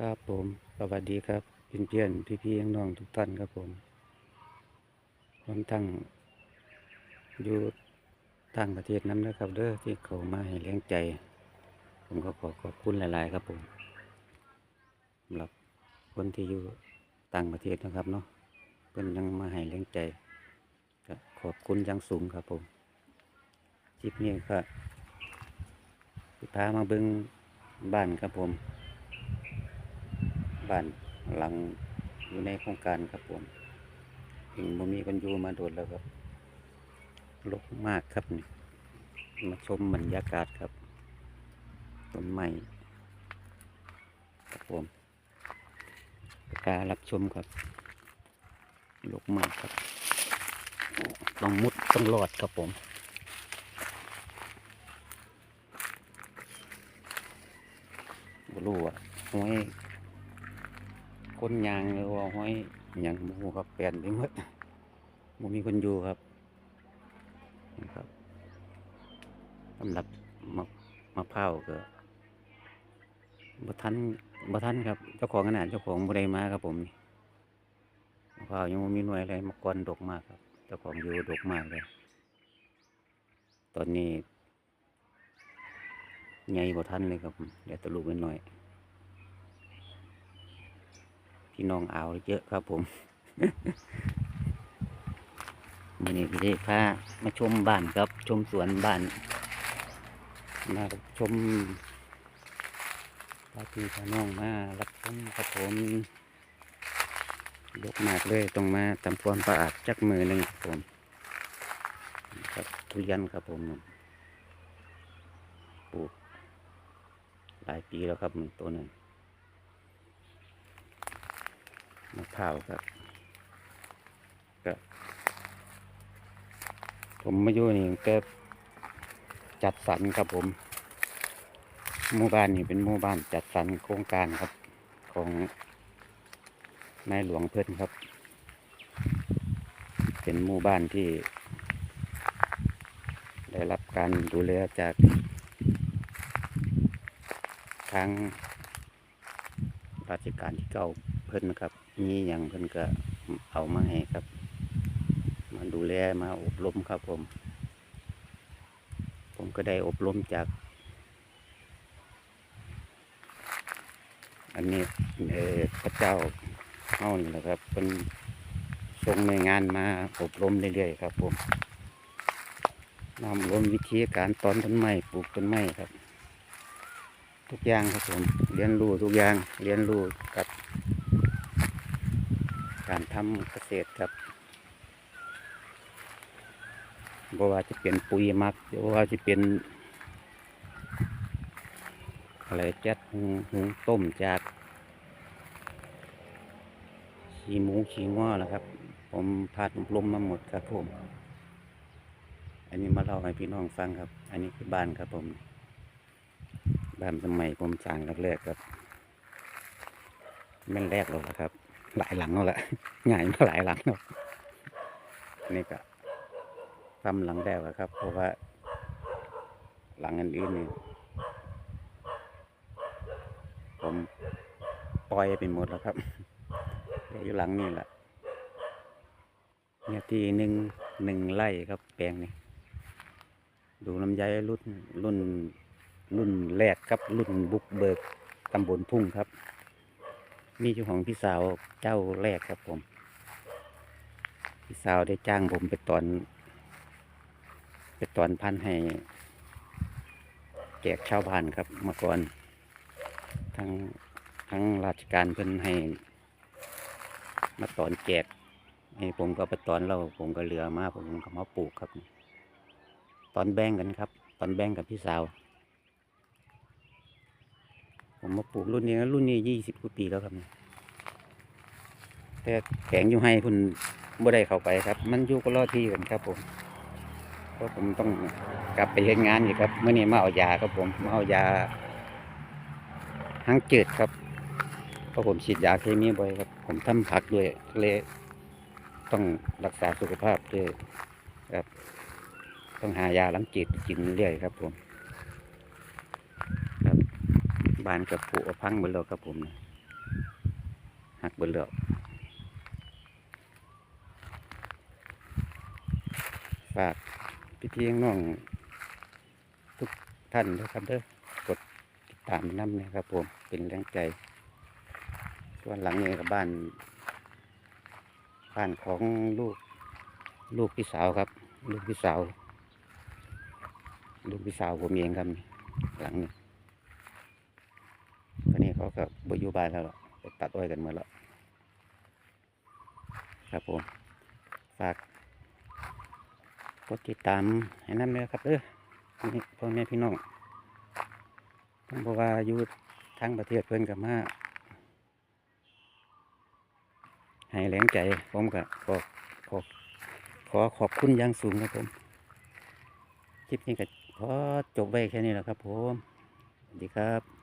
ครับผมสวัสดีครับเพื่อนเพื่อนพี่พี่ๆน้องๆทุกท่านครับผมรวมทั้งอยู่ต่างประเทศนั้นนะครับ เด้อที่เขามาให้แรงใจ ผมก็ขอขอบคุณหลาย ๆ ครับผมสำหรับคนที่อยู่ต่างประเทศนะครับเนาะเพิ่อนยังมาให้แรงใจขอบคุณยังสูงครับผมคลิปนี้ก็สิพามาเบิ่งบ้านครับผม บ้านหลังอยู่ในโครงการครับผมถึงบ่มีคนอยู่มาโดดแล้วครับรกมากครับนี่มาชมบรรยากาศครับต้นไม้ครับผมการับชมครับรกมากครับ ต้องมุดต้องรอดครับผมรู้อะห้อย คนยางหรือว่าห้อยหยังหมูครับเปลี่ยนไปหมดบ่มีคนอยู่ครับนี่ครับสำหรับมะมะพร้าวก็บ่ทันบ่ทันครับ เจ้าของขนาดเจ้าของบ่ได้มาครับผมนี่มะพร้าวยังมีหน่วยอะไรมากวนดกมากครับ เจ้าของอยู่ดกมากเลย ตอนนี้ใหญ่บ่ทันเลยครับเดี๋ยวตะลุกไว้หน่อย พี่น้องเอาเยอะครับผมมื่อนี้พี่ได้พามาชมบ้านครับ ชมสวนบ้าน มาชมพาพี่พาน้องมารับชมครับผมยกมากเลยต้องมาทำความสะอาดจักมือหนึ่งครับผมครับทุเรียนครับผมปลูกหลายปีแล้วครับมันตัวหนึ่ง มะพร้าวครับก็ผมมาอยู่นี่ก็จัดสรรครับผมหมู่บ้านนี่เป็นหมู่บ้านจัดสรรโครงการครับ ของนายหลวงเพื่อนครับ เป็นหมู่บ้านที่ ได้รับการดูแลจากทางราชการที่เก่าเพิ่นนะครับ มีอย่างเพิ่นก็เอามาให้ครับ มาดูแลมาอบรมครับผม ผมก็ได้อบรมจาก อันนี้เออพระเจ้าเฮานี่แหละครับเป็นส่งหน่วยงานมาอบรมเรื่อยๆครับผมนำรวมวิธีการตอนต้นไม้ปลูกต้นไม้ครับ ทุกอย่างครับผม เรียนรู้ทุกอย่างเรียนรู้กับ การทำเกษตรครับบ่ว่าจะเป็นปุ๋ยมักบ่ว่าจะเป็นอะไรแจ๊ดหุงหงต้มจากขี้หมูขี้ง้อแล้วครับ ผมพาดอบรมมาหมดครับผม อันนี้มาเล่าให้พี่น้องฟังครับ อันนี้คือบ้านครับผม บ้านสมัยผมสร้างแรกๆครับแม่นแรกแล้วล่ะครับ หลายหลังแล้วล่ะใหญ่มาหลายหลังแล้วนี่ก็ทำหลังแรกครับ เพราะว่า หลังอื่นๆนี่ผมปล่อยไปหมดแล้วครับเหลืออยู่หลังนี่แหละเนี่ยที่หนึ่งหนึ่งไร่ครับ แปลงนี่ดูลำไยรุ่นรุ่นรุ่นแรกครับรุ่นบุกเบิกตำบลทุ่งครับ มีเจ้าของพี่สาวเจ้าแรกครับผม พี่สาวได้จ้างผมไปตอน ไปตอนพันให้แจกชาวบ้านครับเมื่อก่อน ทั้งทั้งราชการเพิ่นให้ มาตอนแจกให้ผมก็ไปตอนเราผมก็เหลือมาผมก็มาปลูกครับ ตอนแบ่งกันครับ ตอนแบ่งกับพี่สาว ผมมาปลูกรุ่นนี้รุ่นนี้ยี่สิบกว่าปีแล้วครับเนี่ยแต่แข็งอยู่ให้คุณบ่ได้เข้าไปครับ มันอยู่ก็รอที่กันครับ ผมเพราะผมต้องกลับไปเฮ็ดงานอยู่ครับเมื่อนี้มาเอายาครับผมมาเอายาหังจืดครับเพราะผมฉีดยาเคมีบ่อยครับ ผมทำผักด้วยเลยต้องรักษาสุขภาพด้วยครับ ต้องหายาล้างจืดกินเรื่อยครับผม บ้านกับผูพังหมดแล้วครับผมหักเบิดแล้วฝากพี่เพี่น้องทุกท่านด้วยครับเด้อกดติดตามน้ำนะครับผมเป็นแรงใจส่วนหลังนี้กับบ้าน บ้านของลูกลูกพี่สาวครับ ลูกพี่สาว ลูกพี่สาวผมเองครับหลังนี้ตอนนี้ เขาก็บอยู่บ้านแล้วไปตัดอ้อยกันหมดแล้วครับผม ฝากกดติดตามให้นั่นเลยครับเด้อนี่พ่อแม่พี่น้องทั้งเพราะว่าอยู่ทั้งประเทศเพิ่อนกับมาให้แรงใจผมก็ขอขอขอขอบคุณอย่างสูงครับผม คลิปนี้ก็ขอจบไว้แค่นี้แหละครับผม สวัสดีครับ